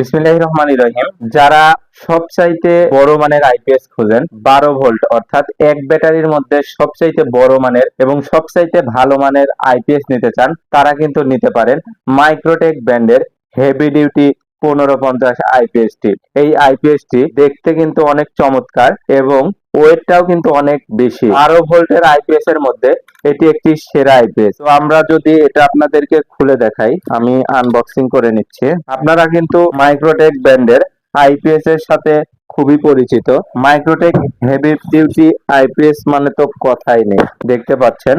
বিসমিল্লাহ রহমান রহিম, যারা সবচাইতে বড় মানের আইপিএস খুঁজেন, বারো ভোল্ট, অর্থাৎ এক ব্যাটারির মধ্যে সবচাইতে বড় মানের এবং সবচাইতে ভালো মানের আইপিএস নিতে চান, তারা কিন্তু নিতে পারেন মাইক্রোটেক ব্র্যান্ডের হেভি ডিউটি পনেরো পঞ্চাশ আইপিএস টি। এই আইপিএস টি দেখতে কিন্তু অনেক চমৎকার এবং ওয়েটটাও কিন্তু অনেক বেশি। বারো ভোল্টের আইপিএস এর মধ্যে এটি একটি সেরা আইপিএস তো আমরা যদি এটা আপনাদেরকে খুলে দেখাই, আমি আনবক্সিং করে নিচ্ছি। আপনারা কিন্তু মাইক্রোটেক ব্র্যান্ডের আইপিএস এর সাথে খুবই পরিচিত। মাইক্রোটেক হেভি ডিউটি আইপিএস মানে তো কথাই নেই, দেখতে পাচ্ছেন?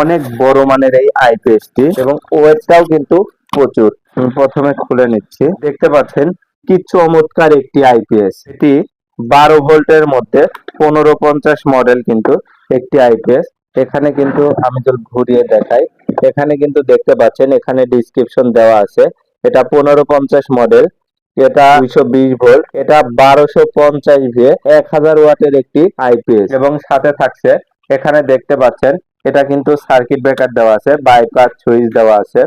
অনেক বড় মানের এই আইপিএস টি এবং ওয়েটটাও কিন্তু প্রচুর। প্রথমে খুলে নিচ্ছি। দেখতে পাচ্ছেন, কি চমৎকার একটি আইপিএস এটি বারো ভোল্টের মধ্যে পনেরো পঞ্চাশ মডেল কিন্তু একটি আইপিএস এখানে কিন্তু আমি যদি ঘুরিয়ে দেখাই, এখানে কিন্তু দেখতে পাচ্ছেন, এখানে ডিসক্রিপশন দেওয়া আছে। এটা পনেরো পঞ্চাশ মডেল এটা দুইশো বিশ ভোল্ট এটা বারোশো পঞ্চাশ ভিএ এক হাজার ওয়াটের একটি আইপিএস এবং সাথে থাকছে, এখানে দেখতে পাচ্ছেন, এটা কিন্তু সার্কিট ব্রেকার দেওয়া আছে বাইপাস সুইচ দেওয়া আছে।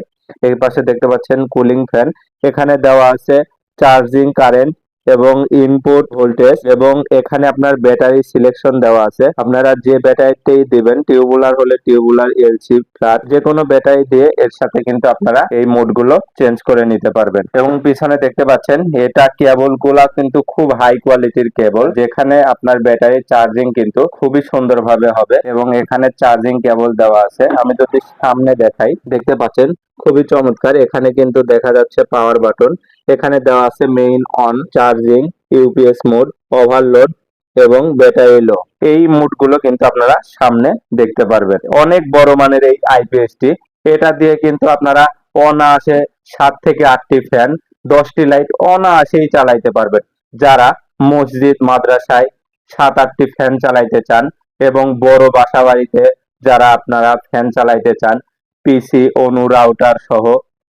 এই পাশে দেখতে পাচ্ছেন কুলিং ফ্যান এখানে দেওয়া আছে চার্জিং কারেন্ট এবং ইনপুট ভোল্টেজ এবং এখানে আপনার ব্যাটারি সিলেকশন দেওয়া আছে। আপনারা যে ব্যাটারিটাই দিবেন টিউবুলার হলে টিউবুলার এলসি ফ্ল্যাট যে কোনো ব্যাটারি দিয়ে এর সাথে কিন্তু আপনারা এই মোডগুলো চেঞ্জ করে নিতে পারবেন। এবং পিছনে দেখতে পাচ্ছেন, এটা কেবলগুলা কিন্তু খুব হাই কোয়ালিটির কেবল যেখানে আপনার ব্যাটারি চার্জিং কিন্তু খুবই সুন্দরভাবে হবে এবং এখানে চার্জিং কেবল দেওয়া আছে। আমি যদি সামনে দেখাই, দেখতে পাচ্ছেন, খুবই চমৎকার। এখানে কিন্তু দেখা যাচ্ছে পাওয়ার বাটন এখানে দেওয়া আছে main on charging UPS mode overload এবং ব্যাটারি লো এই মোডগুলো কিন্তু আপনারা সামনে দেখতে পারবেন। অনেক বড় মানের এই আইপিএস টি এটা দিয়ে কিন্তু আপনারা অনায়াসে সাত থেকে আটটি ফ্যান দশটি লাইট অনায়াসেই চালাইতে পারবেন। যারা মসজিদ, মাদ্রাসায় সাত, আটটি ফ্যান চালাইতে চান এবং বড় বাসা বাড়িতে যারা আপনারা ফ্যান চালাইতে চান পিসি অনু রাউটার সহ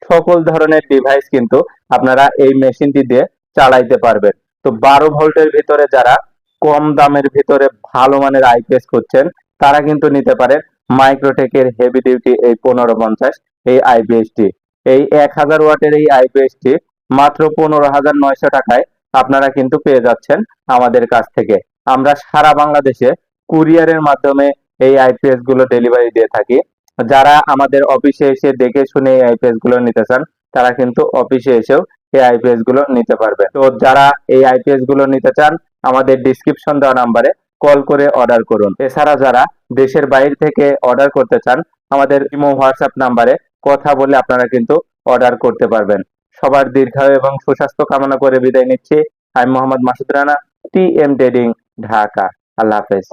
সকল ধরনের ডিভাইস কিন্তু আপনারা এই মেশিনটি দিয়ে চালাইতে পারবেন। তো বারো ভোল্টের ভিতরে যারা কম দামের ভিতরে ভালো মানের আইপিএস করছেন তারা কিন্তু নিতে পারেন মাইক্রোটেকের হেভি ডিউটি এই পনেরো পঞ্চাশ এই আইপিএস টি। এই এক হাজার ওয়াটের এই আইপিএস টি মাত্র পনেরো হাজার নয়শো টাকায় আপনারা কিন্তু পেয়ে যাচ্ছেন আমাদের কাছ থেকে। আমরা সারা বাংলাদেশে কুরিয়ারের মাধ্যমে এই আইপিএসগুলো ডেলিভারি দিয়ে থাকি। যারা আমাদের অফিসে এসে দেখে শুনে এই আইপিএসগুলো নিতে চান, তারা কিন্তু অফিসে এসেও এই আইপিএসগুলো নিতে পারবে। তো যারা এই আইপিএসগুলো নিতে চান, আমাদের ডিসক্রিপশন দেওয়া নাম্বারে কল করে অর্ডার করুন। এছাড়া যারা দেশের বাইরে থেকে অর্ডার করতে চান, আমাদের ইমো হোয়াটসঅ্যাপ নাম্বারে কথা বলে আপনারা কিন্তু অর্ডার করতে পারবেন। সবার দীর্ঘায়ু এবং সুস্বাস্থ্য কামনা করে বিদায় নিচ্ছি। আমি মোহাম্মদ মাসুদ রানা টি এম ঢাকা। আল্লাহ হাফেজ।